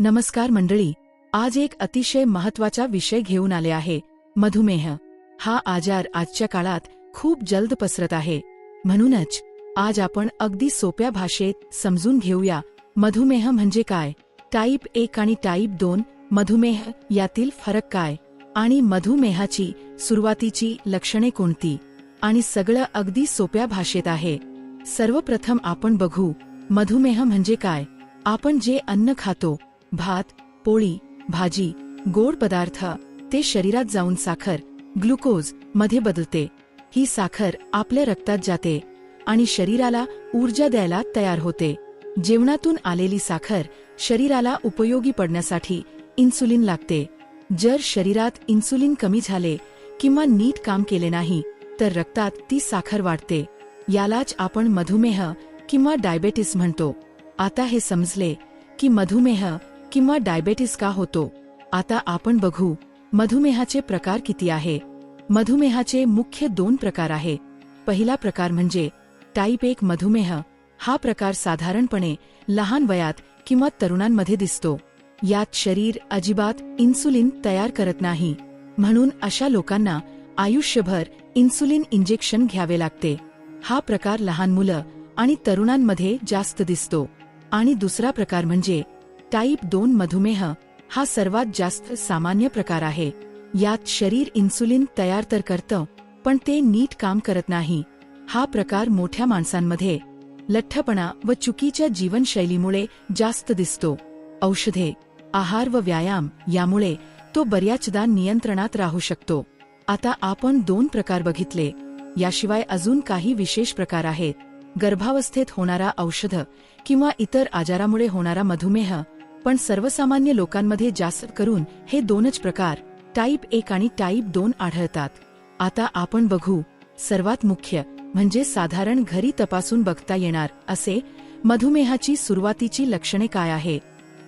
नमस्कार मंडळी आज एक अतिशय महत्त्वाचा विषय घेऊन आले आहे मधुमेह. हा आजार आजच्या काळात खूप जलद पसरत आहे. म्हणूनच आज आपण अगदी सोप्या भाषेत समजून घेऊया मधुमेह म्हणजे काय? टाईप एक आणि टाईप दोन मधुमेह यातील फरक काय? आणि मधुमेहाची सुरुवातीची लक्षणे कोणती? आणि सगळं अगदी सोप्या भाषेत आहे. सर्वप्रथम आपण बघू मधुमेह म्हणजे काय? आपण जे अन्न खातो भात पोळी भाजी गोड पदार्थ ते शरीरात जाऊन साखर ग्लुकोजमध्ये बदलते. ही साखर आपल्या रक्तात जाते आणि शरीराला ऊर्जा द्यायला तयार होते. जेवणातून आलेली साखर शरीराला उपयोगी पडण्यासाठी इन्सुलिन लागते. जर शरीरात इन्सुलिन कमी झाले किंवा नीट काम केले नाही तर रक्तात ती साखर वाढते. यालाच आपण मधुमेह किंवा डायबेटीस म्हणतो. आता हे समजले की मधुमेह किंवा डायबेटीस का होतो? आता आपण बघू मधुमेहाचे प्रकार किती आहे? मधुमेहाचे मुख्य दोन प्रकार आहे. पहिला प्रकार म्हणजे टाईप एक मधुमेह हा प्रकार साधारणपणे लहान वयात किंवा तरुणांमध्ये दिसतो. यात शरीर अजिबात इन्सुलिन तयार करत नाही. म्हणून अशा लोकांना आयुष्यभर इन्सुलिन इंजेक्शन घ्यावे लागते. हा प्रकार लहान मुलं आणि तरुणांमध्ये जास्त दिसतो. आणि दुसरा प्रकार म्हणजे टाईप दोन मधुमेह हा सर्वात जास्त सामान्य प्रकार आहे. यात शरीर इन्सुलिन तयार तर करतं पण ते नीट काम करत नाही. हा प्रकार मोठ्या माणसांमध्ये लठ्ठपणा व चुकीच्या जीवनशैलीमुळे जास्त दिसतो. औषधे आहार व व्यायाम यामुळे तो बऱ्याचदा नियंत्रणात राहू शकतो. आता आपण दोन प्रकार बघितले. याशिवाय अजून काही विशेष प्रकार आहेत. गर्भावस्थेत होणारा औषध किंवा इतर आजारामुळे होणारा मधुमेह पण सर्वसामान्य लोकांमध्ये जास्त करून हे दोनच प्रकार टाईप एक आणि टाईप दोन आढळतात. आता आपण बघू. सर्वात मुख्य म्हणजे साधारण घरी तपासून बघता येणार असे मधुमेहाची सुरुवातीची लक्षणे काय आहे?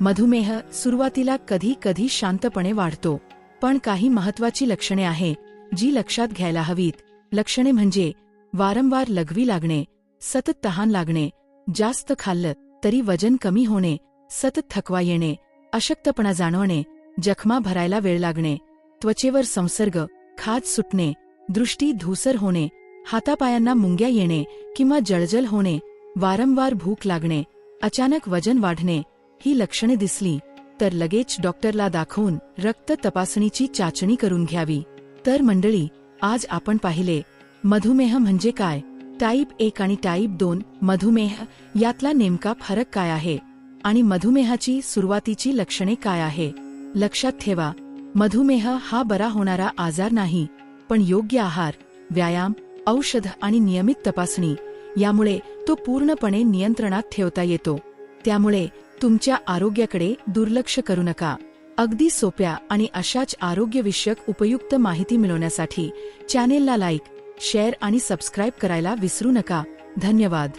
मधुमेह सुरुवातीला कधी कधी शांतपणे वाढतो पण काही महत्वाची लक्षणे आहे जी लक्षात घ्यायला हवीत. लक्षणे म्हणजे वारंवार लघवी लागणे सतत तहान लागणे जास्त खाल्लं तरी वजन कमी होणे सतत थकवा येणे अशक्तपणा जाणवणे जखमा भरायला वेळ लागणे त्वचेवर संसर्ग खाज सुटणे दृष्टी धूसर होणे हातापायांना मुंग्या येणे किंवा जळजल होणे वारंवार भूक लागणे अचानक वजन वाढणे ही लक्षणे दिसली तर लगेच डॉक्टरला दाखवून रक्त तपासणीची चाचणी करून घ्यावी. तर मंडळी आज आपण पाहिले मधुमेह म्हणजे काय? टाईप एक आणि टाईप दोन मधुमेह यातला नेमका फरक काय आहे? आणि मधुमेहाची सुरुवातीची लक्षणे काय आहे? लक्षात ठेवा मधुमेह हा बरा होणारा आजार नाही पण योग्य आहार व्यायाम औषध आणि नियमित तपासणी यामुळे तो पूर्णपणे नियंत्रणात ठेवता येतो. त्यामुळे तुमच्या आरोग्याकडे दुर्लक्ष करू नका. अगदी सोप्या आणि अशाच आरोग्यविषयक उपयुक्त माहिती मिळवण्यासाठी चॅनेलला लाईक शेअर आणि सबस्क्राईब करायला विसरू नका. धन्यवाद.